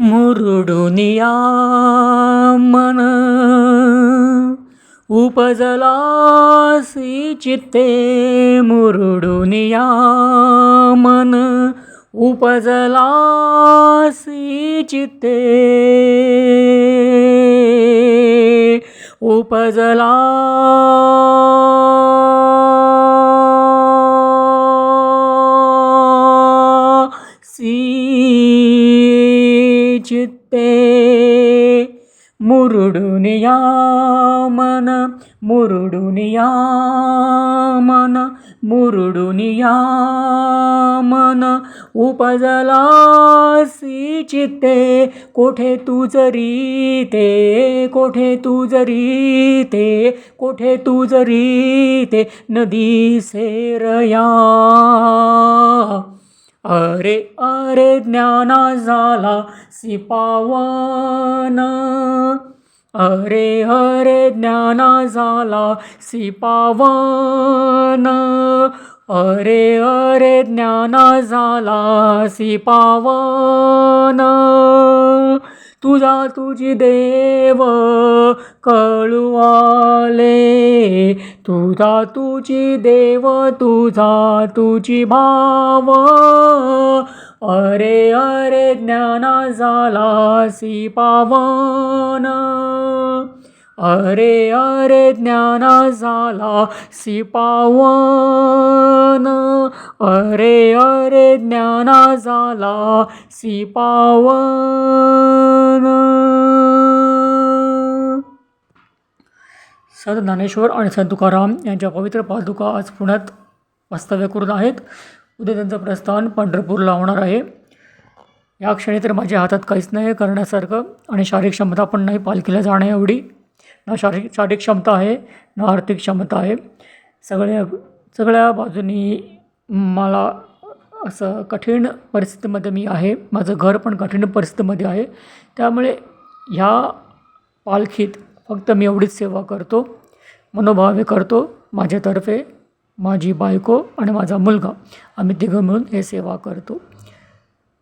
मुरुडुनिया मन. उपजलासी चित्ते मुरुडुनिया मन. उपजलासी चित्ते. उपजला सी मुरुडून या मन मुरुडून या मन मुरुडून या मन. उपजला चित्ते कोठे तू जरी ते कोठे तू जरी ते कोठे तू जरी ते नदी सेरया अरे अरे ज्ञाना झाला सिपावन. अरे अरे ज्ञाना झाला सिपावन अरे अरे ज्ञाना झाला सिपावन तुझा तुझी देव कळुआले तुझा तुझी देव तुझा तुझी भाव. अरे अरे ज्ञाना झाला सी पावन अरे अरे ज्ञाना झाला सी पावन अरे अरे ज्ञाना झाला सी पावन संत ज्ञानेश्वर आणि संत तुकाराम यांच्या पवित्र पादुका आज पुण्यात वास्तव्य करून आहेत. उद्या त्यांचं प्रस्थान पंढरपूरला होणार आहे. या क्षणी तर माझ्या हातात काहीच नाही करण्यासारखं आणि शारीरिक क्षमता पण नाही पालखीला जाणे एवढी. ना शारीरिक शारीरिक क्षमता आहे ना आर्थिक क्षमता आहे. सगळ्या सगळ्या बाजूनी मला असं कठीण परिस्थितीमध्ये मी आहे. माझं घर पण कठीण परिस्थितीमध्ये आहे. त्यामुळे ह्या पालखीत फक्त मी एवढीच सेवा करतो मनोभावे करतो माझ्यातर्फे. माझी बायको आणि माझा मुलगा. आम्ही तिघं मिळून हे सेवा करतो.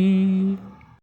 Bye.